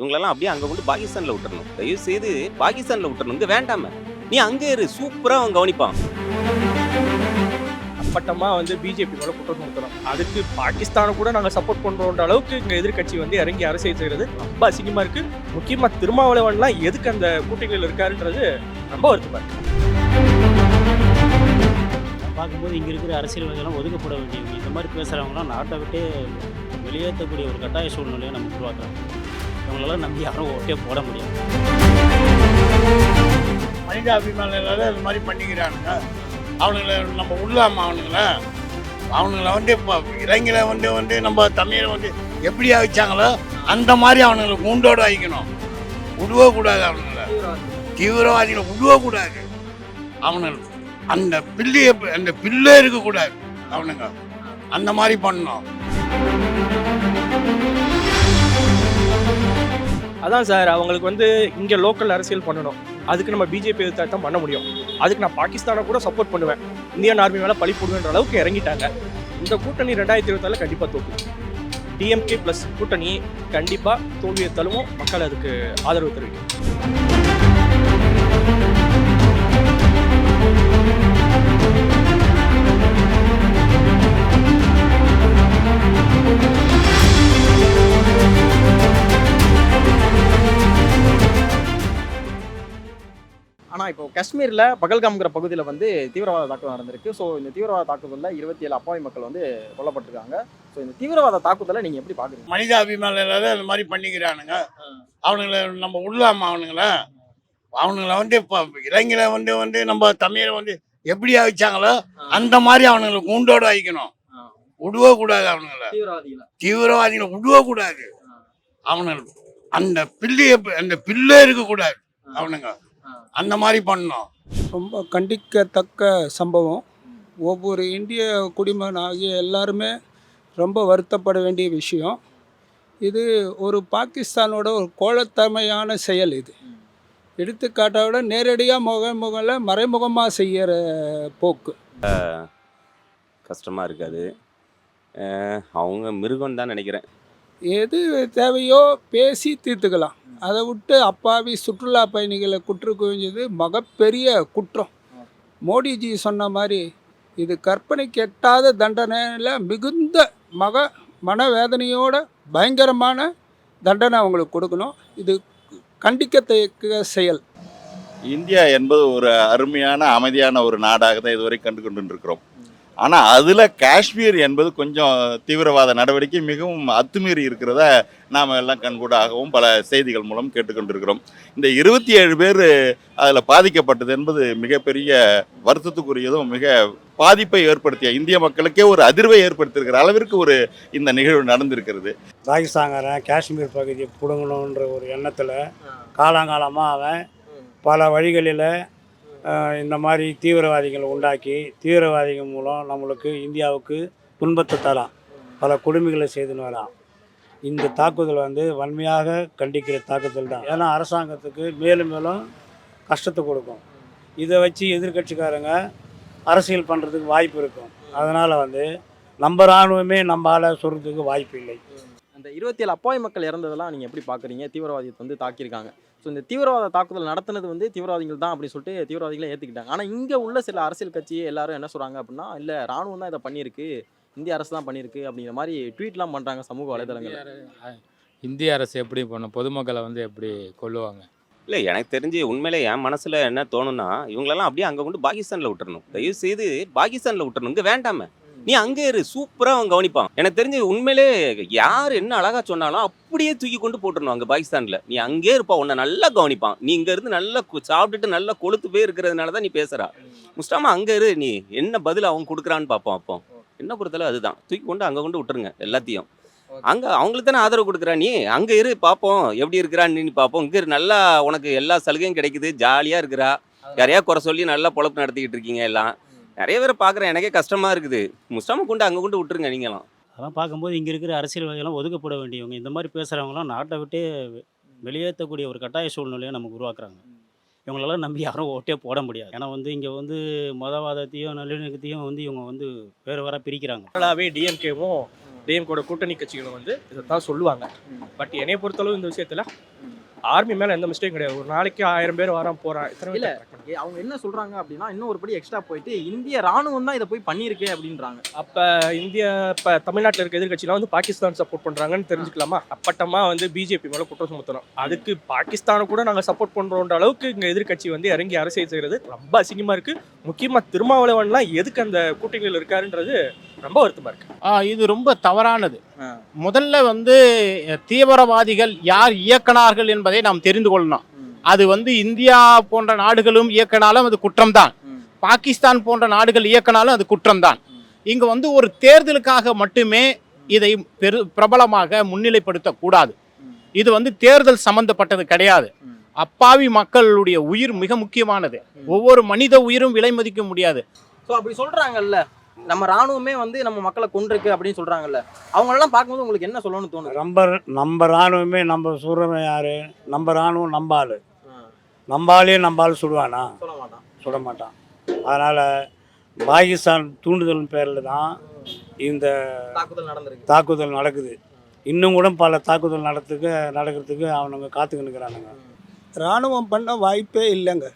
இவங்களெல்லாம் அப்படியே அங்கே கொண்டு பாகிஸ்தானில் விட்டுறணும். தயவு செய்து பாகிஸ்தானில் விட்டுறணும். இங்கே வேண்டாம. நீ அங்கே இரு. சூப்பராக அவன் கவனிப்பான். அப்பட்டமாக வந்து பிஜேபி மேலே குற்றம் சுமத்தணும். அதுக்கு பாகிஸ்தானை கூட நாங்கள் சப்போர்ட் பண்ணுறோன்ற அளவுக்கு எங்கள் எதிர்க்கட்சி வந்து இறங்கி அரசியல் செய்கிறது ரொம்ப அசிங்கமாக இருக்குது முக்கியமாக திருமாவளவன்லாம் எதுக்கு அந்த கூட்டணியில் இருக்காருன்றது ரொம்ப வருத்தமாக இருக்கு. பார்க்கும்போது இங்கே இருக்கிற அரசியல்வாதிகள்லாம் ஒதுக்கப்பட வேண்டியவங்க இந்த மாதிரி பேசுகிறவங்களாம் நாட்டை விட்டு வெளியேற்றக்கூடிய ஒரு கட்டாய சூழ்நிலையை நம்ம உருவாக்குறாங்க இவங்களெல்லாம் நம்பி யாரும் ஓட்டே போட முடியாது. மனித அபிமானங்களால் இது மாதிரி பண்ணிக்கிறானுங்க. அவனுங்களை நம்ம உள்ளாம அவனுங்கள அவனுங்களை வந்து இப்போ இளைஞரை வந்து வந்து நம்ம தமிழை வந்து எப்படி ஆகிச்சாங்களோ அந்த மாதிரி அவனுங்களை கூண்டோடு வைக்கணும் விடுவக்கூடாது அவனுங்களை. தீவிரவாதிகளை விடுவக்கூடாது அவனுங்களுக்கு அவனுங்க அந்த பில்லைய அந்த பில்லே இருக்கக்கூடாது அவனுங்க. அந்த மாதிரி பண்ணணும். அதான் சார் அவங்களுக்கு வந்து இங்கே லோக்கல் அரசியல் பண்ணணும். அதுக்கு நம்ம பிஜேபி எதிர்த்தா தான் பண்ண முடியும். அதுக்கு நான் பாகிஸ்தானை கூட சப்போர்ட் பண்ணுவேன். இந்தியன் ஆர்மி மேலே பழி போடுவேன்ற அளவுக்கு இறங்கிட்டாங்க. இந்த கூட்டணி ரெண்டாயிரத்தி இருபத்தால கண்டிப்பாக தோக்கும் டிஎம்கே ப்ளஸ் கூட்டணி கண்டிப்பாக தோல்வியை தழுவும். மக்கள் அதுக்கு ஆதரவு தெரிவிக்கும் இப்போ காஷ்மீரில் பகல்காம்ங்கிற பகுதியில் வந்து தீவிரவாத தாக்குதல் நடந்திருக்கு. ஸோ இந்த தீவிரவாத தாக்குதலில் இருபத்தி ஏழு அப்பாவி மக்கள் வந்து கொல்லப்பட்டிருக்காங்க. ஸோ இந்த தீவிரவாத தாக்குதலை நீங்கள் எப்படி பார்க்குறீங்க மனித அபிமானம் இல்லாத இது மாதிரி பண்ணிக்கிறானுங்க. அவனுங்களை நம்ம உள்ளாம அவனுங்கள அவனுங்களை வந்து இப்போ இளைஞரை வந்து வந்து நம்ம தமிழை வந்து எப்படி வச்சாங்களோ அந்த மாதிரி அவனுங்களை கூண்டோடு வைக்கணும் விடுவ கூடாது அவனுங்கள. தீவிரவாதிகளை. தீவிரவாதிகளை விடுவ கூடாது. அவனுங்க அந்த பில்லைய அந்த பில்லே இருக்கக்கூடாது. அவனுங்க. அந்த மாதிரி பண்ணணும் ரொம்ப கண்டிக்கத்தக்க சம்பவம். ஒவ்வொரு இந்திய குடிமகன் ஆகிய எல்லாருமே ரொம்ப வருத்தப்பட வேண்டிய விஷயம். இது ஒரு பாகிஸ்தானோட ஒரு கோலத்தமையான செயல் இது. எடுத்துக்காட்டை விட நேரடியாக முக முகல மறைமுகமாக செய்கிற போக்கு. கஷ்டமாக இருக்காது. அவங்க மிருகம் தான் நினைக்கிறேன். எது தேவையோ பேசி தீர்த்துக்கலாம். அதை விட்டு அப்பாவி சுற்றுலா பயணிகளை குற்று குவிஞ்சது மகப்பெரிய குற்றம். மோடிஜி சொன்ன மாதிரி இது கற்பனைக்கு எட்டாத தண்டனையில் மிகுந்த மக மனவேதனையோட பயங்கரமான தண்டனை அவங்களுக்கு கொடுக்கணும். இது கண்டிக்கத்தக்க செயல். இந்தியா என்பது ஒரு அருமையான அமைதியான ஒரு நாடாக தான் இதுவரை கண்டு கொண்டு இருக்கிறோம் ஆனால் அதில் காஷ்மீர் என்பது கொஞ்சம் தீவிரவாத நடவடிக்கை மிகவும் அத்துமீறி இருக்கிறத நாம் எல்லாம் கண்கூடாகவும் பல செய்திகள் மூலம் கேட்டுக்கொண்டிருக்கிறோம். இந்த இருபத்தி ஏழு பேர் அதில் பாதிக்கப்பட்டது என்பது மிகப்பெரிய வருத்தத்துக்குரியதும் மிக பாதிப்பை ஏற்படுத்திய இந்திய மக்களுக்கே ஒரு அதிர்வை ஏற்படுத்தியிருக்கிற அளவிற்கு ஒரு இந்த நிகழ்வு நடந்திருக்கிறது. பாகிஸ்தான்காரன் காஷ்மீர் பகுதியை பிடுங்கணுன்ற ஒரு எண்ணத்தில் காலாங்காலமாக அவன் பல வழிகளில் இந்த மாதிரி தீவிரவாதிகளை உண்டாக்கி தீவிரவாதிகள் மூலம் நம்மளுக்கு இந்தியாவுக்கு துன்பத்தை தரான். பல கொடுமைகளை செய்துன்னு வரான். இந்த தாக்குதல் வந்து வன்மையாக கண்டிக்கிற தாக்குதல் தான். ஏன்னா அரசாங்கத்துக்கு மேலும் மேலும் கஷ்டத்தை கொடுக்கும். இதை வச்சு எதிர்க்கட்சிக்காரங்க அரசியல் பண்ணுறதுக்கு வாய்ப்பு இருக்கும். அதனால் வந்து நம்ம இராணுவமே நம்மளால் சொல்கிறதுக்கு வாய்ப்பு இல்லை. அந்த இருபத்தி ஏழு அப்பாவி மக்கள் இறந்ததெல்லாம் நீங்கள் எப்படி பார்க்குறீங்க தீவிரவாதியத்தை வந்து தாக்கியிருக்காங்க. ஸோ இந்த தீவிரவாத தாக்குதல் நடத்துனது வந்து தீவிரவாதிகள் தான் அப்படின்னு சொல்லிட்டு தீவிரவாதிகளை ஏற்றுக்கிட்டாங்க ஆனால் இங்கே உள்ள சில அரசியல் கட்சி எல்லாரும் என்ன சொல்கிறாங்க அப்படின்னா இல்லை ராணுவம் தான் இதை பண்ணியிருக்கு. இந்திய அரசு தான் பண்ணியிருக்கு. அப்படிங்கிற மாதிரி ட்வீட்லாம் பண்ணுறாங்க சமூக வலைதளங்கள் இந்திய அரசு எப்படி பண்ணும் பொதுமக்களை வந்து எப்படி கொல்லுவாங்க? இல்லை எனக்கு தெரிஞ்சு உண்மையிலே என் மனசில் என்ன தோணும்னா இவங்களெல்லாம் அப்படியே அங்கே கொண்டு பாகிஸ்தானில் விட்டுறணும். தயவு செய்து பாகிஸ்தானில் விட்டுறணும். இங்கே வேண்டாம. நீ அங்கே இரு சூப்பராக அவன் கவனிப்பான். எனக்கு தெரிஞ்சு உண்மையிலே யார் என்ன அழகாக சொன்னாலும் அப்படியே தூக்கி கொண்டு போட்டுருணும் அங்கே பாகிஸ்தானில். நீ அங்கே இருப்பா உன்னை நல்லா கவனிப்பான். நீ இங்கே இருந்து நல்லா சாப்பிட்டுட்டு நல்லா கொளுத்து போய் இருக்கிறதுனால தான் நீ பேசுகிறா முஸ்டாமா அங்கே இரு நீ என்ன பதில் அவன் கொடுக்குறான்னு பார்ப்போம் அப்போ என்ன பொறுத்தளவு அதுதான். தூக்கி கொண்டு அங்கே கொண்டு விட்டுருங்க எல்லாத்தையும். அங்க அவங்களுக்கு தானே ஆதரவு கொடுக்குறா நீ? அங்க இரு பாப்போம் எப்படி இருக்கிறான்னு நீ பாப்போம். இங்க நல்லா உனக்கு எல்லா சலுகையும் கிடைக்குது ஜாலியா இருக்கிறா. யாரையா குறை சொல்லி நல்லா பொழப்பு நடத்திக்கிட்டு இருக்கீங்க எல்லாம். நிறைய பேரை பார்க்குறேன். எனக்கே கஷ்டமா இருக்குது. முஸ்டாம கொண்டு அங்க கொண்டு விட்டுருங்க நீங்களாம். அதெல்லாம் பார்க்கும்போது இங்கே இருக்கிற அரசியல்வாதிகள்லாம் ஒதுக்கப்பட வேண்டியவங்க இந்த மாதிரி பேசுகிறவங்களாம் நாட்டை விட்டு வெளியேற்றக்கூடிய ஒரு கட்டாய சூழ்நிலையை நமக்கு உருவாக்குறாங்க. இவங்களெல்லாம் நம்பி யாரும் ஓட்டே போட முடியாது. ஏன்னா வந்து இங்கே வந்து மதவாதத்தையும் நல்லிணக்கத்தையும் வந்து இவங்க வந்து வேறு வேற பிரிக்கிறாங்க. ஃபுல்லாகவே டிஎம்கேவும் டிஎம்கோட கூட்டணி கட்சிகள் வந்து இதை தான் சொல்லுவாங்க பட் என்னைய பொறுத்தளவு இந்த விஷயத்துல ஆர்மி மேல எந்த மிஸ்டேக் கிடையாது. ஒரு நாளைக்கு ஆயிரம் பேர் வரான் போறான் இத்தனை இல்ல. அவங்க என்ன சொல்றாங்க அப்படின்னா இன்னும் ஒரு படி எக்ஸ்ட்ரா போயிட்டு இந்திய ராணுவம் தான் இதை போய் பண்ணியிருக்கு அப்படின்றாங்க. அப்ப இந்திய இப்ப தமிழ்நாட்டில் இருக்க எதிர்கட்சிலாம் வந்து பாகிஸ்தான் சப்போர்ட் பண்றாங்கன்னு தெரிஞ்சுக்கலாமா? அப்பட்டமா வந்து பிஜேபி மேல குற்றம் சுமத்தணும். அதுக்கு பாகிஸ்தானை கூட நாங்க சப்போர்ட் பண்றோன்ற அளவுக்கு இங்க எதிர்க்கட்சி வந்து இறங்கி அரசியல் செய்யறது ரொம்ப அசிங்கமா இருக்கு. முக்கியமா திருமாவளவன்லாம் எதுக்கு அந்த கூட்டணியில் இருக்காருன்றது ரொம்ப வருத்தமா இருக்கு இது ரொம்ப தவறானது. முதல்ல வந்து தீவிரவாதிகள் யார் இயக்குனார்கள் என்பதை நாம் தெரிந்து கொள்ளணும். அது வந்து இந்தியா போன்ற நாடுகளும் இயக்கினாலும் அது குற்றம்தான். பாகிஸ்தான் போன்ற நாடுகள் இயக்கினாலும் அது குற்றம்தான். இங்க வந்து ஒரு தேர்தலுக்காக மட்டுமே இதை பெரு பிரபலமாக முன்னிலைப்படுத்தக்கூடாது. இது வந்து தேர்தல் சம்பந்தப்பட்டது கிடையாது. அப்பாவி மக்களுடைய உயிர் மிக முக்கியமானது. ஒவ்வொரு மனித உயிரும் விலை மதிக்க முடியாது. ஸோ அப்படி சொல்றாங்கல்ல நம்ம ராணுவமே வந்து நம்ம மக்களை கொண்டிருக்கு அப்படின்னு சொல்றாங்கல்ல அவங்க எல்லாம் பார்க்கும்போது உங்களுக்கு என்ன சொல்லணும்னு தோணுது? நம்ம நம்ம இராணுவமே நம்ம சுடுறவன் யார்? நம்ம இராணுவம் நம்ம ஆள். நம்ம ஆளே நம்ம ஆள் சொல்ல மாட்டான். சுட மாட்டான். அதனால் பாகிஸ்தான் தூண்டுதல் பேரில் தான் இந்த தாக்குதல் நடந்திருக்கு. தாக்குதல் நடக்குது. இன்னும் கூட பல தாக்குதல் நடத்துக்கு நடக்கிறதுக்கு அவனுங்க காத்துக்கிட்டு இருக்கிறானுங்க. இராணுவம் பண்ண வாய்ப்பே இல்லைங்க.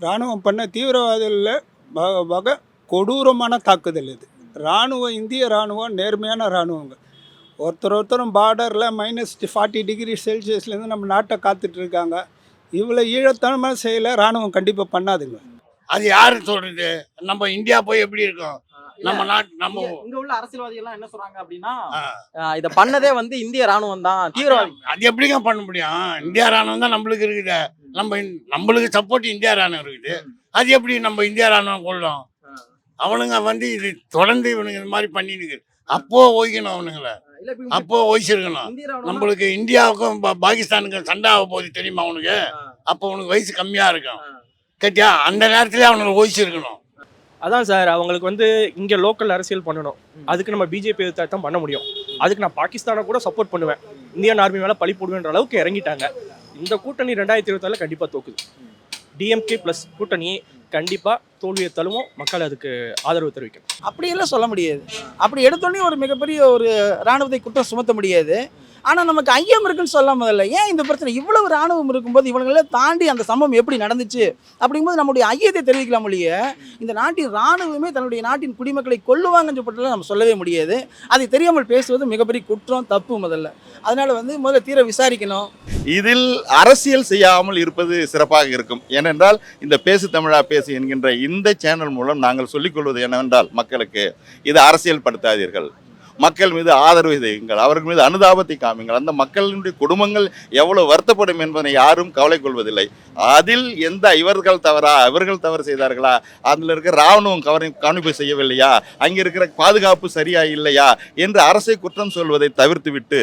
இராணுவம் பண்ண தீவிரவாதிகளில் வகை கொடூரமான தாக்குதல் இது. இராணுவம் இந்திய இராணுவம் நேர்மையான இராணுவங்க ஒருத்தர் ஒருத்தரும் பார்டரில் மைனஸ் ஃபார்ட்டி டிகிரி செல்சியஸ்லேருந்து நம்ம நாட்டை காத்துட்டு இருக்காங்க. இவ்வளோ ஈழத்தனமாக செய்யலை இராணுவம் கண்டிப்பாக பண்ணாதுங்க. அது யார் சொல்கிறது நம்ம இந்தியா போய் எப்படி இருக்கோம்? நம்ம நாட்டு நம்ம இங்க- உள்ள அரசியல்வாதிகள் எல்லாம் என்ன சொல்றாங்க அப்படின்னா இத பண்ணதே வந்து இந்திய ராணுவம் தான் தீவிரவாதி. அது எப்படிங்க பண்ண முடியும்? இந்தியா ராணுவம் தான் நம்மளுக்கு இருக்குது. நம்ம நம்மளுக்கு சப்போர்ட் இந்தியா ராணுவம் இருக்குது. அது எப்படி நம்ம இந்தியா ராணுவம் கொள்ளும் அவனுங்க வந்து இது தொடர்ந்து இவனுங்க இந்த மாதிரி பண்ணிட்டு அப்போ ஓய்க்கணும் அவனுங்கள. அப்போ ஓய்ச்சிருக்கணும். நம்மளுக்கு இந்தியாவுக்கும் பாகிஸ்தானுக்கும் சண்டை ஆக போகுது தெரியுமா அவனுக்கு. அப்போ அவனுக்கு வயசு கம்மியா இருக்கும். கேட்டியா? அந்த நேரத்துல அவனுக்கு ஓய்ச்சிருக்கணும். அதான் சார் அவங்களுக்கு வந்து இங்க லோக்கல் அரசியல் பண்ணணும். அதுக்கு நம்ம பிஜேபி எதிர்த்தா தான் பண்ண முடியும். அதுக்கு நான் பாகிஸ்தானை கூட சப்போர்ட் பண்ணுவேன். இந்தியன் ஆர்மி மேல பழி போடுவேன்ற அளவுக்கு இறங்கிட்டாங்க. இந்த கூட்டணி ரெண்டாயிரத்தி இருபத்தாறுல கண்டிப்பா தோக்குது. டிஎம்கே ப்ளஸ் கூட்டணி கண்டிப்பா தோல்வியை தழுவும். மக்கள் அதுக்கு ஆதரவு தெரிவிக்கணும். அப்படியெல்லாம் சொல்ல முடியாது. அப்படி எடுத்தோடனே ஒரு மிகப்பெரிய ஒரு ராணுவத்தை குற்றம் சுமத்த முடியாது. ஆனால் நமக்கு ஐயம் இருக்குன்னு சொல்ல முதல்ல. ஏன் இந்த பிரச்சனை? இவ்வளவு ராணுவம் இருக்கும்போது இவங்களெல்லாம் தாண்டி அந்த சம்பவம் எப்படி நடந்துச்சு? அப்படிங்கும்போது நம்முடைய ஐயத்தை தெரிவிக்கலாம் ஒழிய இந்த நாட்டின் ராணுவமே தன்னுடைய நாட்டின் குடிமக்களை கொல்லுவாங்கன்னு சொல்லிட்டு நம்ம சொல்லவே முடியாது. அதை தெரியாமல் பேசுவது மிகப்பெரிய குற்றம் தப்பு முதல்ல. அதனால வந்து முதல்ல தீர விசாரிக்கணும். இதில் அரசியல் செய்யாமல் இருப்பது சிறப்பாக இருக்கும். ஏனென்றால் இந்த பேசு தமிழா பேசு என்கின்ற இந்த சேனல் மூலம் நாங்கள் சொல்லிக்கொள்வது என்னவென்றால் மக்களுக்கு இது அரசியல் படுத்தாதீர்கள் மக்கள் மீது ஆதரவு செய்யுங்கள் அவர்கள் மீது அனுதாபத்தை காமிங்கள் அந்த மக்களினுடைய குடும்பங்கள் எவ்வளவு வருத்தப்படும் என்பதை யாரும் கவலை கொள்வதில்லை. அதில் எந்த இவர்கள் தவறா இவர்கள் தவறு செய்தார்களா? அதில் இருக்கிற ராணுவம் கவனி கவனிப்பு செய்யவில்லையா? அங்கே இருக்கிற பாதுகாப்பு சரியா இல்லையா? என்று அரசை குற்றம் சொல்வதை தவிர்த்துவிட்டு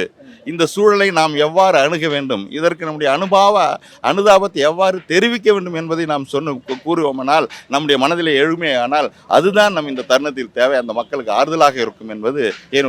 இந்த சூழலை நாம் எவ்வாறு அணுக வேண்டும்? இதற்கு நம்முடைய அனுபவ அனுதாபத்தை எவ்வாறு தெரிவிக்க வேண்டும் என்பதை நாம் சொன்ன கூறுவோமானால் நம்முடைய மனதிலே எழுமையானால் அதுதான் நம் இந்த தருணத்தில் தேவை. அந்த மக்களுக்கு ஆறுதலாக இருக்கும் என்பது என்னுடைய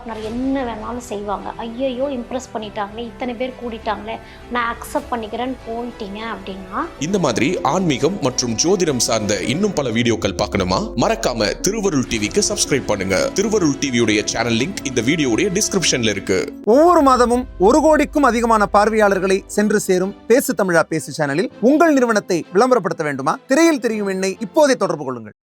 பார்ட்னர் என்ன வேணாலும் செய்வாங்க. ஐயையோ இம்ப்ரெஸ் பண்ணிட்டாங்களே இத்தனை பேர் கூடிட்டாங்களே நான் அக்செப்ட் பண்ணிக்கிறேன்னு போயிட்டீங்க அப்படின்னா? இந்த மாதிரி ஆன்மீகம் மற்றும் ஜோதிடம் சார்ந்த இன்னும் பல வீடியோக்கள் பார்க்கணுமா? மறக்காம திருவருள் டிவிக்கு சப்ஸ்கிரைப் பண்ணுங்க. திருவருள் டிவியுடைய சேனல் லிங்க் இந்த வீடியோடைய டிஸ்கிரிப்ஷன்ல இருக்கு. ஒவ்வொரு மாதமும் ஒரு கோடிக்கும் அதிகமான பார்வையாளர்களை சென்று சேரும் பேசு தமிழா பேசு சேனலில் உங்கள் நிறுவனத்தை விளம்பரப்படுத்த வேண்டுமா? திரையில் தெரியும் எண்ணை இப்போதே தொடர்பு கொள்ளுங்கள்.